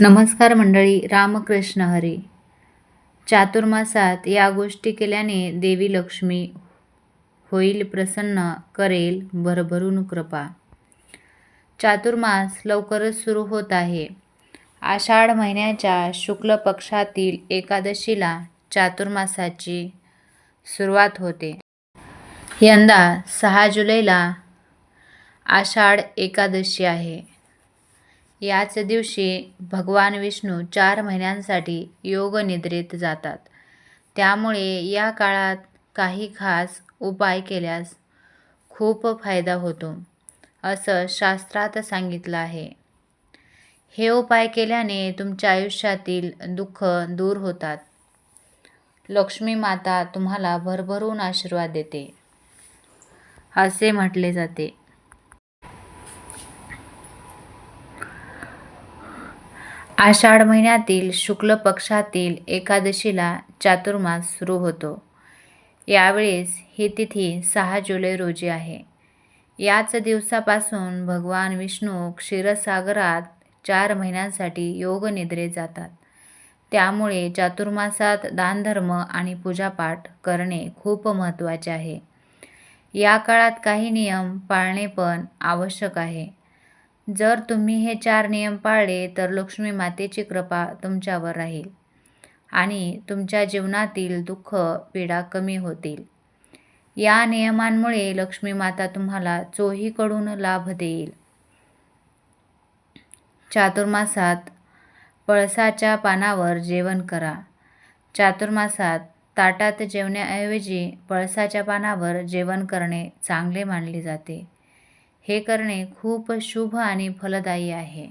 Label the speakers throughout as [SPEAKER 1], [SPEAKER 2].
[SPEAKER 1] नमस्कार मंडळी रामकृष्ण हरी. चातुर्मासात या गोष्टी केल्याने देवी लक्ष्मी होईल प्रसन्न करेल भरभरून कृपा. चातुर्मास लवकरच सुरू होत आहे. आषाढ महिन्याच्या शुक्ल पक्षातील एकादशीला चातुर्मासाची सुरुवात होते. यंदा सहा जुलैला आषाढ एकादशी आहे. याच दिवशी भगवान विष्णू चार महिन्यांसाठी योगनिद्रेत जातात. त्यामुळे या काळात काही खास उपाय केल्यास खूप फायदा होतो असं शास्त्रात सांगितलं आहे. हे उपाय केल्याने तुमच्या आयुष्यातील दुःख दूर होतात. लक्ष्मी माता तुम्हाला भरभरून आशीर्वाद देते असे म्हटले जाते. आषाढ महिन्यातील शुक्ल पक्षातील एकादशीला चातुर्मास सुरू होतो. यावेळेस ही तिथी सहा जुलै रोजी आहे. याच दिवसापासून भगवान विष्णू क्षीरसागरात चार महिन्यांसाठी योगनिद्रे जातात. त्यामुळे चातुर्मासात दानधर्म आणि पूजापाठ करणे खूप महत्त्वाचे आहे. या काळात काही नियम पाळणे पण आवश्यक आहे. जर तुम्ही हे चार नियम पाळले तर लक्ष्मी मातेची कृपा तुमच्यावर राहील आणि तुमच्या जीवनातील दुःख पीडा कमी होतील. या नियमांमुळे लक्ष्मी माता तुम्हाला चोहीकडून लाभ देईल. चातुर्मासात पळसाच्या पानावर जेवण करा. चातुर्मासात ताटात जेवण्याऐवजी पळसाच्या पानावर जेवण करणे चांगले मानले जाते. हे करणे खूप शुभ आणि फलदायी आहे.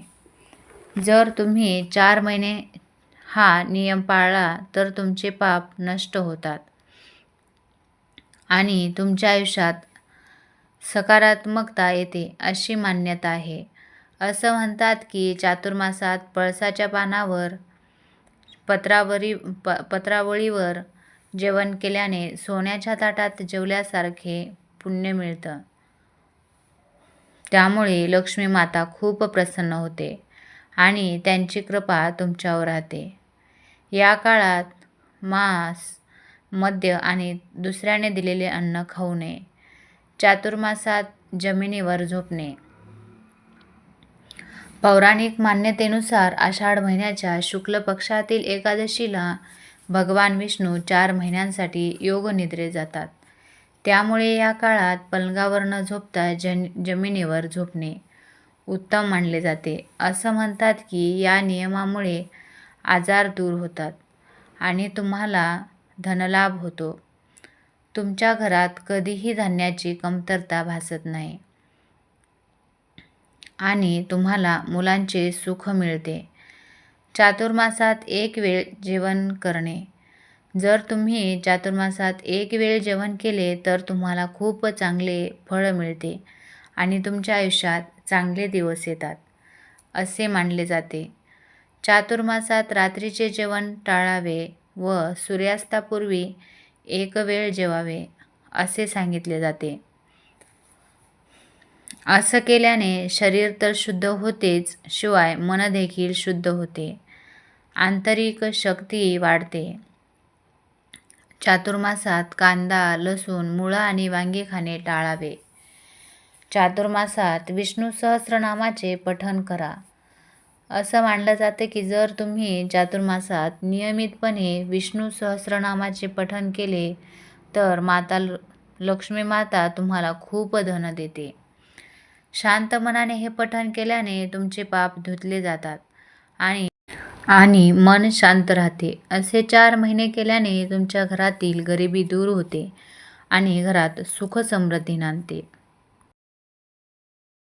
[SPEAKER 1] जर तुम्ही चार महिने हा नियम पाळला तर तुमचे पाप नष्ट होतात आणि तुमच्या आयुष्यात सकारात्मकता येते अशी मान्यता आहे. असं म्हणतात की चातुर्मासात पळसाच्या पानावर पत्रावरी प पत्रावळीवर जेवण केल्याने सोन्याच्या ताटात जेवल्यासारखे पुण्य मिळतं. त्यामुळे लक्ष्मी माता खूप प्रसन्न होते आणि त्यांची कृपा तुमच्यावर राहते. या काळात मांस मद्य आणि दुसऱ्याने दिलेले अन्न खाऊ नये. चातुर्मासात जमिनीवर झोपणे. पौराणिक मान्यतेनुसार आषाढ महिन्याच्या शुक्ल पक्षातील एकादशीला भगवान विष्णू चार महिन्यांसाठी योगनिद्रे जातात. त्यामुळे या काळात पलंगावर न झोपता जन जमिनीवर झोपणे उत्तम मानले जाते. असं म्हणतात की या नियमामुळे आजार दूर होतात आणि तुम्हाला धनलाभ होतो. तुमच्या घरात कधीही धान्याची कमतरता भासत नाही आणि तुम्हाला मुलांचे सुख मिळते. चातुर्मासात एक वेळ जेवण करणे जर तुम्ही चातुर्मासात एक वेळ जेवण केले तर तुम्हाला खूप चांगले फळ मिळते आणि तुमच्या आयुष्यात चांगले दिवस येतात असे मानले जाते. चातुर्मासात रात्रीचे जेवण टाळावे व सूर्यास्तापूर्वी एक वेळ जेवावे असे सांगितले जाते. असं केल्याने शरीर तर शुद्ध होतेच शिवाय मनदेखील शुद्ध होते. आंतरिक शक्ती वाढते. चातुर्मासात कांदा लसूण मुळा आणि वांगे खाणे टाळावे. चातुर्मासात विष्णू सहस्रनामाचे पठण करा. असं मानलं जातं की जर तुम्ही चातुर्मासात नियमितपणे विष्णू सहस्रनामाचे पठण केले तर माता लक्ष्मी माता तुम्हाला खूप धन देते. शांत मनाने हे पठण केल्याने तुमचे पाप धुतले जातात आणि आणि मन शांत राहते. असे चार महिने केल्याने तुमच्या घरातील गरिबी दूर होते आणि घरात सुख समृद्धी नांदते.